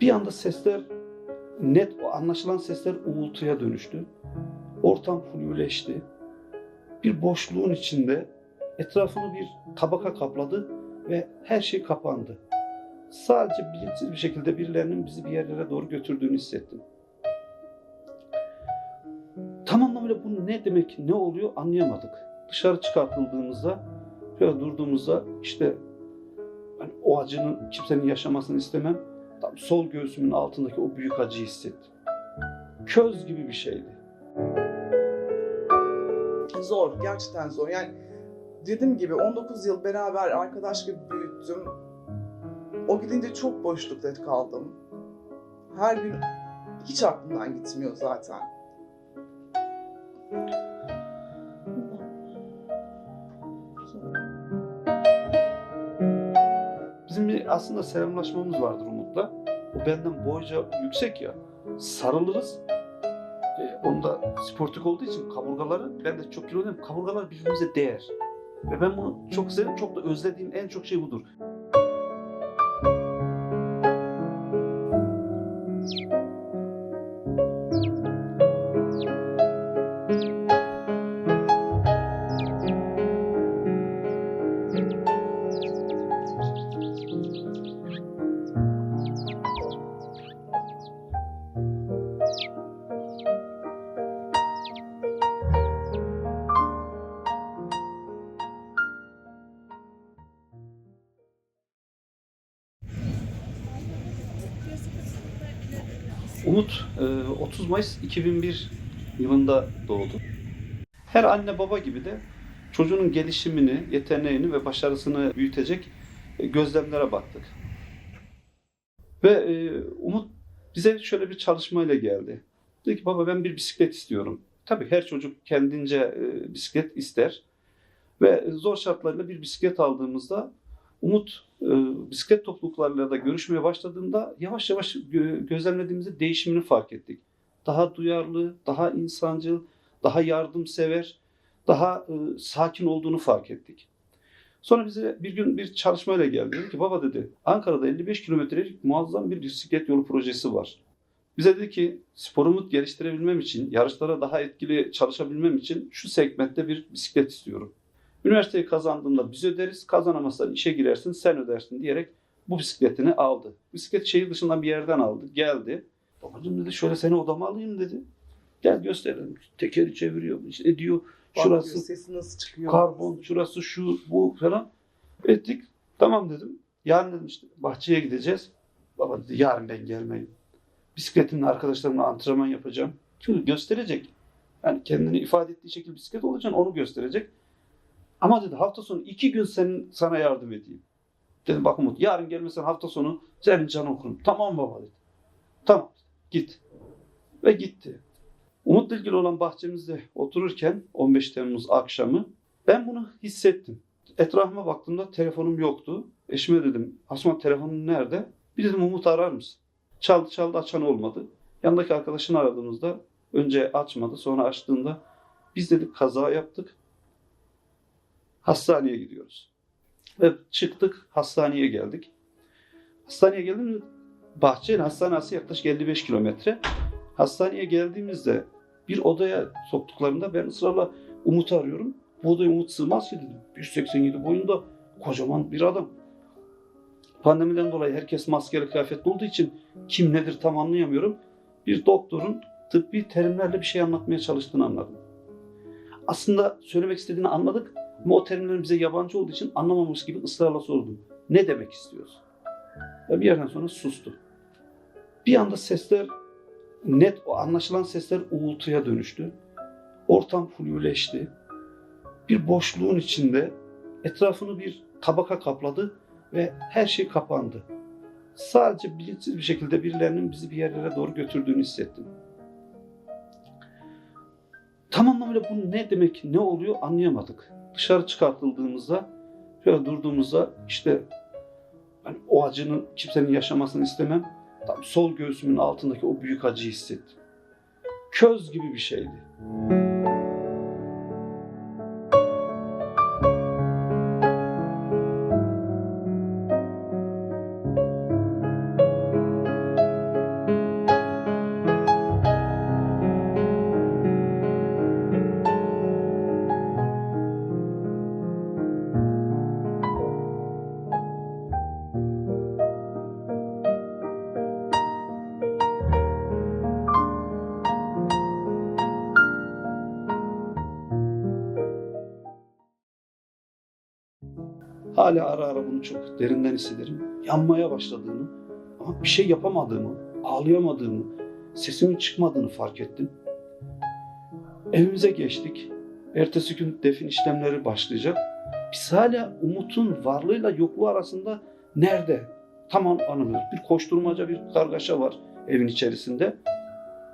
Bir anda sesler net o anlaşılan sesler uğultuya dönüştü. Ortam fluleşti. Bir boşluğun içinde etrafını bir tabaka kapladı ve her şey kapandı. Sadece bilinçsiz bir şekilde birilerinin bizi bir yerlere doğru götürdüğünü hissettim. Tam anlamıyla bu ne demek, ne oluyor anlayamadık. Dışarı çıkartıldığımızda, şöyle durduğumuzda işte hani o acının kimsenin yaşamasını istemem. Tam sol göğsümün altındaki o büyük acıyı hissettim. Köz gibi bir şeydi. Zor, gerçekten zor. Yani dediğim gibi 19 yıl beraber arkadaş gibi büyüttüm. O gidince çok boşlukta kaldım. Her gün hiç aklımdan gitmiyor zaten. Aslında selamlaşmamız vardır Umut'la. O benden boyca yüksek ya. Sarılırız. E, onda sportif olduğu için kaburgaları, ben de çok kiloluyum. Kaburgalar birbirimize değer. Ve ben bunu çok severim, çok da özlediğim en çok şey budur. Umut e, 30 Mayıs 2001 yılında doğdu. Her anne baba gibi de çocuğunun gelişimini, yeteneğini ve başarısını büyütecek e, gözlemlere baktık. Ve e, Umut bize şöyle bir çalışmayla geldi. Dedi ki baba ben bir bisiklet istiyorum. Tabii her çocuk kendince e, bisiklet ister. Ve zor şartlarla bir bisiklet aldığımızda Umut e, bisiklet topluluklarıyla da görüşmeye başladığında yavaş yavaş gö- gözlemlediğimizde değişimini fark ettik. Daha duyarlı, daha insancıl, daha yardımsever, daha e, sakin olduğunu fark ettik. Sonra bize bir gün bir çalışmayla geldi. Dedi ki baba dedi Ankara'da 55 kilometrelik muazzam bir bisiklet yolu projesi var. Bize dedi ki sporumu geliştirebilmem için, yarışlara daha etkili çalışabilmem için şu segmentte bir bisiklet istiyorum. Üniversiteyi kazandığında biz öderiz, kazanamazsan işe girersin, sen ödersin diyerek bu bisikletini aldı. Bisiklet şehir dışından bir yerden aldı, geldi. Babacığım dedi şöyle seni odama alayım dedi. Gel gösterelim. Tekeri çeviriyor, işte. Bakıyor, Şurası sesi nasıl çıkıyor? karbon, şurası şu, bu falan. Ettik. Tamam dedim. Yarın dedim işte bahçeye gideceğiz. Baba dedi yarın ben gelmeyeyim. Bisikletimle arkadaşlarımla antrenman yapacağım. Çünkü gösterecek. Yani kendini ifade ettiği şekilde bisiklet olacaksın onu gösterecek. Ama dedi hafta sonu iki gün senin, sana yardım edeyim. Dedim bak Umut yarın gelmesen hafta sonu senin canı okurum. Tamam baba dedi. Tamam git. Ve gitti. Umut'la ilgili olan bahçemizde otururken 15 Temmuz akşamı ben bunu hissettim. Etrafıma baktığımda telefonum yoktu. Eşime dedim Asma telefonun nerede? Bir dedim Umut arar mısın? Çaldı çaldı açan olmadı. Yanındaki arkadaşını aradığımızda önce açmadı sonra açtığında biz dedik kaza yaptık. Hastaneye gidiyoruz. Ve çıktık hastaneye geldik. Hastaneye geldim bahçenin hastanesi yaklaşık 55 kilometre. Hastaneye geldiğimizde bir odaya soktuklarında ben ısrarla Umut'u arıyorum. Bu odaya Umut sığmaz ki dedim. 187 boyunda kocaman bir adam. Pandemiden dolayı herkes maskeli kıyafetli olduğu için kim nedir tam anlayamıyorum. Bir doktorun tıbbi terimlerle bir şey anlatmaya çalıştığını anladım. Aslında söylemek istediğini anladık ama o terimlerin bize yabancı olduğu için anlamamış gibi ısrarla sordum. Ne demek istiyorsun? Ve bir yerden sonra sustu. Bir anda sesler net o anlaşılan sesler uğultuya dönüştü. Ortam fluleşti. Bir boşluğun içinde etrafını bir tabaka kapladı ve her şey kapandı. Sadece bilinçsiz bir şekilde birilerinin bizi bir yerlere doğru götürdüğünü hissettim. Tam anlamıyla bu ne demek, ne oluyor anlayamadık. Dışarı çıkartıldığımızda, şöyle durduğumuzda işte hani o acının kimsenin yaşamasını istemem. Tam sol göğsümün altındaki o büyük acıyı hissettim. Köz gibi bir şeydi. Hala ara ara bunu çok derinden hissederim. Yanmaya başladığını ama bir şey yapamadığımı, ağlayamadığımı, sesimin çıkmadığını fark ettim. Evimize geçtik. Ertesi gün defin işlemleri başlayacak. Biz hala Umut'un varlığıyla yokluğu arasında nerede? Tam anlamıyoruz. Bir koşturmaca, bir kargaşa var evin içerisinde.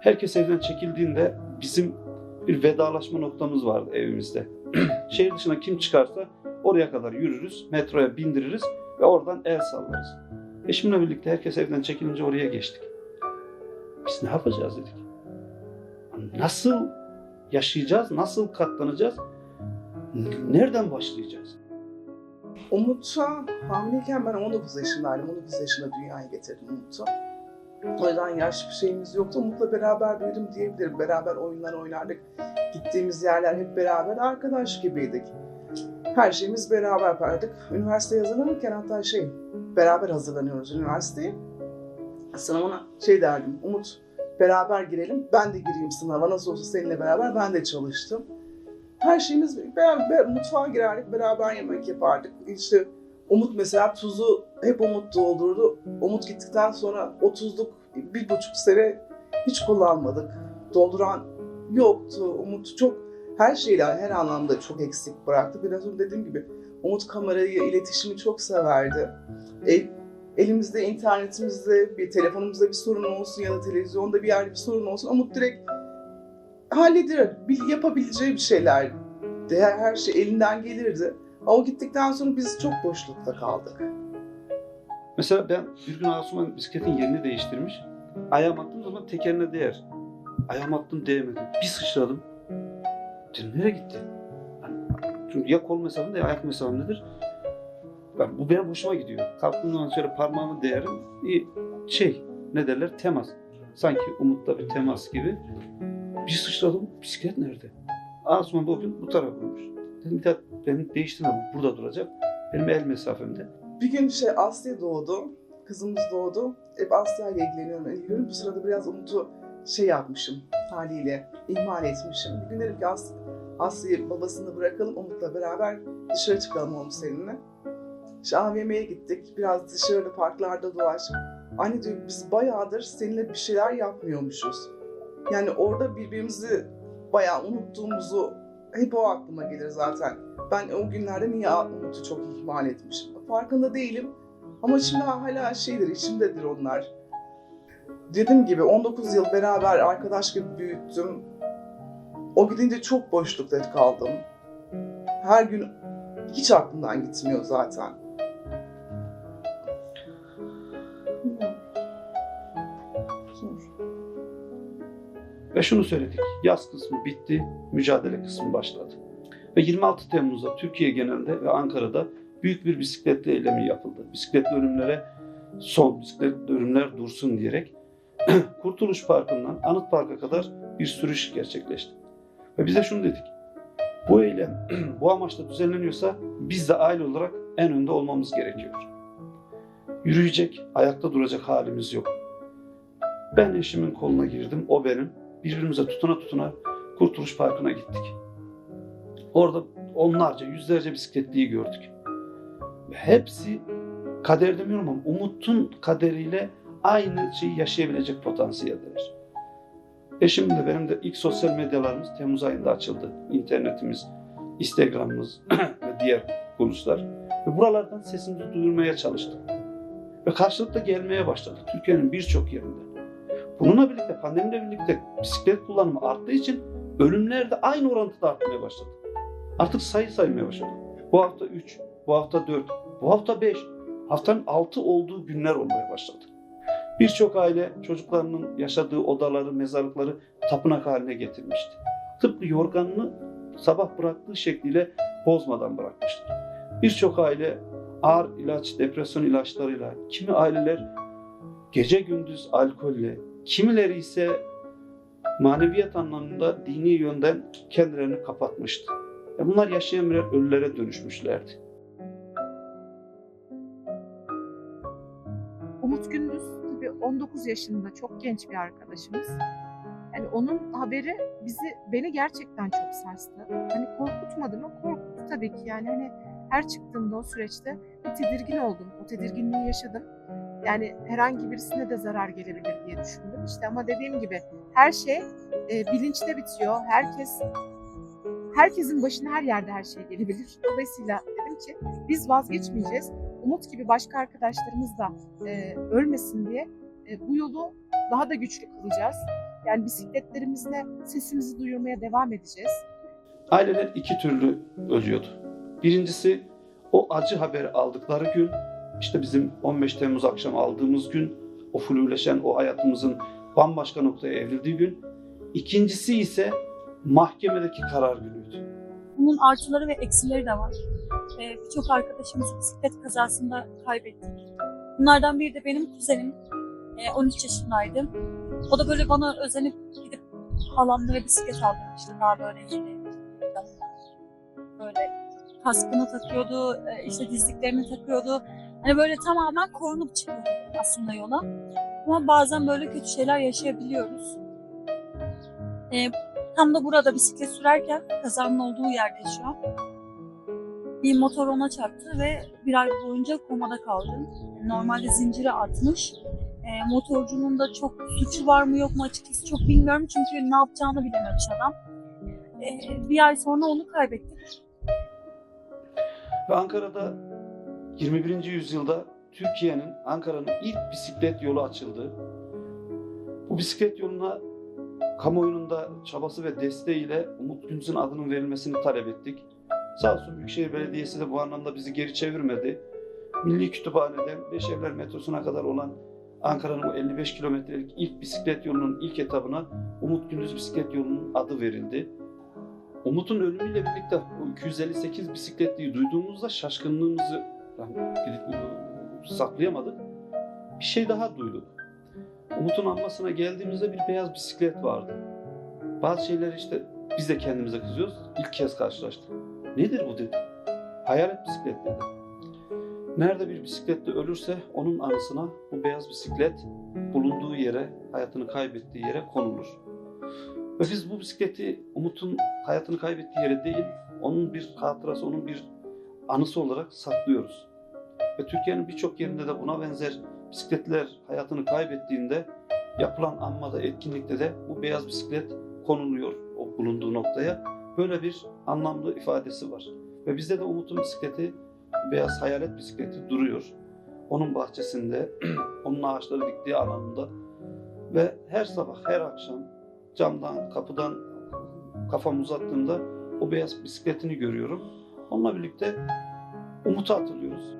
Herkes evden çekildiğinde bizim bir vedalaşma noktamız vardı evimizde. Şehir dışına kim çıkarsa oraya kadar yürürüz, metroya bindiririz ve oradan el sallarız. Eşimle birlikte herkes evden çekilince oraya geçtik. Biz ne yapacağız dedik. Nasıl yaşayacağız, nasıl katlanacağız, nereden başlayacağız? Umut'a hamileyken ben 19 yaşındaydım. 19 yaşında dünyaya getirdim Umut'u. O yüzden yaş bir şeyimiz yoktu. Umut'la beraber büyüdüm diyebilirim. Beraber oyunlar oynardık. Gittiğimiz yerler hep beraber arkadaş gibiydik. Her şeyimiz beraber yapardık. Üniversiteye hazırlanırken hatta şey, beraber hazırlanıyoruz üniversiteye. Sınavına şey derdim, Umut beraber girelim, ben de gireyim sınava. Nasıl olsa seninle beraber ben de çalıştım. Her şeyimiz beraber, mutfağa girerdik, beraber yemek yapardık. İşte Umut mesela tuzu hep Umut doldurdu. Umut gittikten sonra o tuzluk bir buçuk sene hiç kullanmadık. Dolduran yoktu. Umut çok her şeyle her anlamda çok eksik bıraktı. Biraz önce dediğim gibi Umut kamerayı, iletişimi çok severdi. El, elimizde, internetimizde, bir telefonumuzda bir sorun olsun ya da televizyonda bir yerde bir sorun olsun. Umut direkt halleder, bil- yapabileceği bir şeyler. Her, her şey elinden gelirdi. Ama gittikten sonra biz çok boşlukta kaldık. Mesela ben bir gün Asuman bisikletin yerini değiştirmiş. Ayağım attığım zaman tekerine değer. Ayağım attım değmedi. Bir sıçradım. Dedim nereye gitti? Çünkü ya kol mesafemde ya ayak mesafemdedir. Ben, bu benim hoşuma gidiyor. Kalktığım zaman şöyle parmağımı değerim. Şey ne derler temas. Sanki umutta bir temas gibi. Bir sıçradım bisiklet nerede? Asuman gün bu tarafa vurmuş. Dedim bir daha benim değiştirmem burada duracak. Benim el mesafemde. Bir gün şey Asya doğdu. Kızımız doğdu. Hep Asya ile ilgileniyorum. ilgileniyorum. Bu sırada biraz Umut'u şey yapmışım haliyle. ihmal etmişim. Bir gün dedim ki As Asya'yı babasını bırakalım. Umut'la beraber dışarı çıkalım oğlum seninle. İşte AVM'ye gittik. Biraz dışarıda parklarda dolaştık. Anne diyor biz bayağıdır seninle bir şeyler yapmıyormuşuz. Yani orada birbirimizi bayağı unuttuğumuzu hep o aklıma gelir zaten. Ben o günlerde niye Umut'u çok ihmal etmişim? Farkında değilim. Ama şimdi hala şeydir, içimdedir onlar. Dediğim gibi 19 yıl beraber arkadaş gibi büyüttüm. O gidince çok boşlukta kaldım. Her gün hiç aklımdan gitmiyor zaten. Ve şunu söyledik. Yaz kısmı bitti, mücadele kısmı başladı. Ve 26 Temmuz'da Türkiye genelinde ve Ankara'da büyük bir bisikletli eylemi yapıldı. Bisikletli ölümlere son, bisikletli ölümler dursun diyerek Kurtuluş Parkı'ndan Anıt Park'a kadar bir sürüş gerçekleşti. Ve bize şunu dedik. Bu eylem bu amaçla düzenleniyorsa biz de aile olarak en önde olmamız gerekiyor. Yürüyecek, ayakta duracak halimiz yok. Ben eşimin koluna girdim, o benim. Birbirimize tutuna tutuna Kurtuluş Parkı'na gittik. Orada onlarca, yüzlerce bisikletliyi gördük. Hepsi kader demiyorum ama Umut'un kaderiyle aynı şeyi yaşayabilecek potansiyeldeler. Eşimin de benim de ilk sosyal medyalarımız Temmuz ayında açıldı. İnternetimiz, Instagram'ımız ve diğer kuruluşlar. Ve buralardan sesimizi duyurmaya çalıştık. Ve karşılıklı gelmeye başladı Türkiye'nin birçok yerinde. Bununla birlikte pandemiyle birlikte bisiklet kullanımı arttığı için ölümler de aynı orantıda artmaya başladı. Artık sayı saymaya başladı. Bu hafta 3, bu hafta 4, bu hafta 5, haftanın 6 olduğu günler olmaya başladı. Birçok aile çocuklarının yaşadığı odaları, mezarlıkları tapınak haline getirmişti. Tıpkı yorganını sabah bıraktığı şekliyle bozmadan bırakmışlar. Birçok aile ağır ilaç, depresyon ilaçlarıyla, kimi aileler gece gündüz alkolle, kimileri ise maneviyat anlamında dini yönden kendilerini kapatmıştı. E bunlar yaşayan birer ölülere dönüşmüşlerdi. 19 yaşında çok genç bir arkadaşımız. Yani onun haberi bizi beni gerçekten çok sarstı. Hani korkutmadı mı? Korkuttu tabii ki. Yani hani her çıktığımda o süreçte bir tedirgin oldum. O tedirginliği yaşadım. Yani herhangi birisine de zarar gelebilir diye düşündüm. İşte ama dediğim gibi her şey e, bilinçte bitiyor. Herkes herkesin başına her yerde her şey gelebilir. Dolayısıyla dedim ki biz vazgeçmeyeceğiz. Umut gibi başka arkadaşlarımız da e, ölmesin diye bu yolu daha da güçlü kılacağız. Yani bisikletlerimizle sesimizi duyurmaya devam edeceğiz. Aileler iki türlü ölüyordu. Birincisi o acı haberi aldıkları gün, işte bizim 15 Temmuz akşamı aldığımız gün, o fluleşen o hayatımızın bambaşka noktaya evrildiği gün. İkincisi ise mahkemedeki karar günüydü. Bunun artıları ve eksileri de var. Ee, Birçok arkadaşımızı bisiklet kazasında kaybettik. Bunlardan biri de benim kuzenim. Ee, 13 yaşındaydım. O da böyle bana özenip gidip halamlara bisiklet aldırmıştı. Daha böyle yeni. Böyle kaskını takıyordu, e, işte dizliklerini takıyordu. Hani böyle tamamen korunup çıkıyordu aslında yola. Ama bazen böyle kötü şeyler yaşayabiliyoruz. Ee, Tam da burada bisiklet sürerken kazanın olduğu yerde şu an. Bir motor ona çarptı ve bir ay boyunca komada kaldı. Normalde zincire atmış. E, motorcunun da çok suçu var mı yok mu açıkçası çok bilmiyorum çünkü ne yapacağını bilememiş adam. E, bir ay sonra onu kaybettik. Ve Ankara'da 21. yüzyılda Türkiye'nin, Ankara'nın ilk bisiklet yolu açıldı. Bu bisiklet yoluna kamuoyunun da çabası ve desteğiyle Umut Gündüz'ün adının verilmesini talep ettik. Sağ olsun Büyükşehir Belediyesi de bu anlamda bizi geri çevirmedi. Milli Kütüphane'den Beşevler metrosuna kadar olan Ankara'nın o 55 kilometrelik ilk bisiklet yolunun ilk etabına Umut Gündüz Bisiklet Yolu'nun adı verildi. Umut'un ölümüyle birlikte o 258 bisikletliyi duyduğumuzda şaşkınlığımızı saklayamadık. Bir şey daha duyduk. Umut'un anmasına geldiğimizde bir beyaz bisiklet vardı. Bazı şeyler işte biz de kendimize kızıyoruz. İlk kez karşılaştık. Nedir bu dedi. Hayalet bisiklet dedi. Nerede bir bisikletle ölürse onun anısına bu beyaz bisiklet bulunduğu yere, hayatını kaybettiği yere konulur. Ve biz bu bisikleti Umut'un hayatını kaybettiği yere değil, onun bir hatırası, onun bir anısı olarak saklıyoruz. Ve Türkiye'nin birçok yerinde de buna benzer bisikletler hayatını kaybettiğinde yapılan anmada, etkinlikte de bu beyaz bisiklet konuluyor o bulunduğu noktaya. Böyle bir anlamlı ifadesi var. Ve bizde de Umut'un bisikleti, beyaz hayalet bisikleti duruyor. Onun bahçesinde, onun ağaçları diktiği alanında ve her sabah, her akşam camdan, kapıdan kafamı uzattığımda o beyaz bisikletini görüyorum. Onunla birlikte Umut'u hatırlıyoruz.